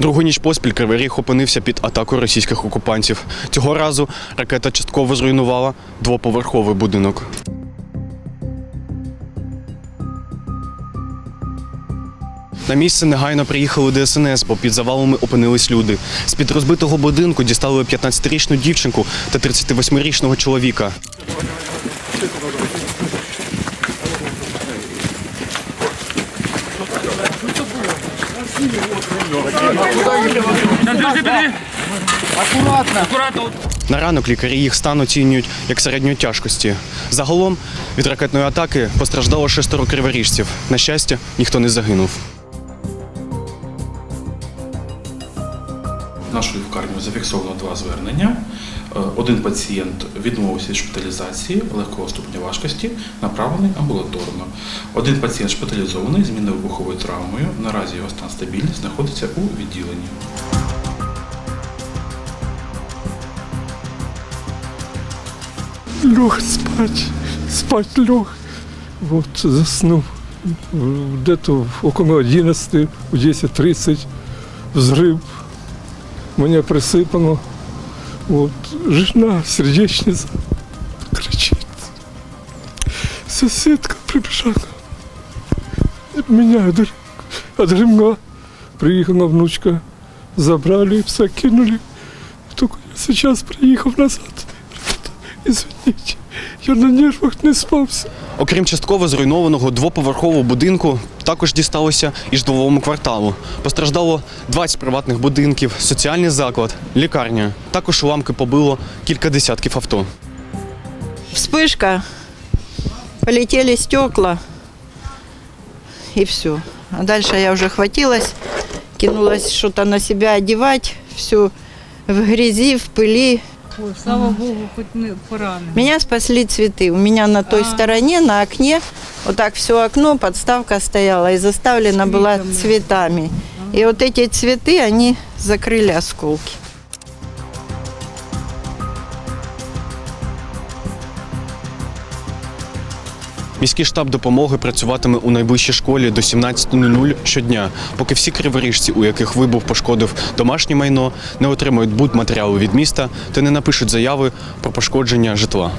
Другу ніч поспіль Кривий Ріг опинився під атакою російських окупантів. Цього разу ракета частково зруйнувала двоповерховий будинок. На місце негайно приїхали ДСНС, бо під завалами опинились люди. З-під розбитого будинку дістали 15-річну дівчинку та 38-річного чоловіка. На ранок лікарі їх стан оцінюють як середньої тяжкості. Загалом від ракетної атаки постраждало шестеро криворіжців. На щастя, ніхто не загинув. Нашою лікарнею зафіксовано два звернення. Е, Один пацієнт відмовився від шпиталізації легкого ступеня важкості, направлений амбулаторно. Один пацієнт шпиталізований з мінно-вибуховою травмою. Наразі його стан стабільний, знаходиться у відділенні. лег спать, спать лег. Вот, заснул. Где-то около 11, в 10.30 взрыв. Меня присыпало. Вот, жена, сердечница, кричит. Соседка прибежала. Меня отремла. Приехала внучка, забрали, все кинули. Только я сейчас приехал назад. Извините, я на нервах не спався. Окрім частково зруйнованого двоповерхового будинку, також дісталося і житловому кварталу. Постраждало 20 приватних будинків, соціальний заклад, лікарня. Також уламки побило кілька десятків авто. Вспышка, полетели стекла, и все. А дальше я уже хватилась, кинулась что-то на себя одевать, все в грязи, в пыли. Ой, слава Богу, хоть не поранений. Меня спасли цветы. У меня на той стороне, на окне, вот так все окно, подставка стояла и заставлена была Цветами. цветами. И вот эти цветы, они закрыли осколки. Міський штаб допомоги працюватиме у найближчій школі до 17.00 щодня, поки всі криворіжці, у яких вибух пошкодив домашнє майно, не отримають будматеріалу від міста та не напишуть заяви про пошкодження житла.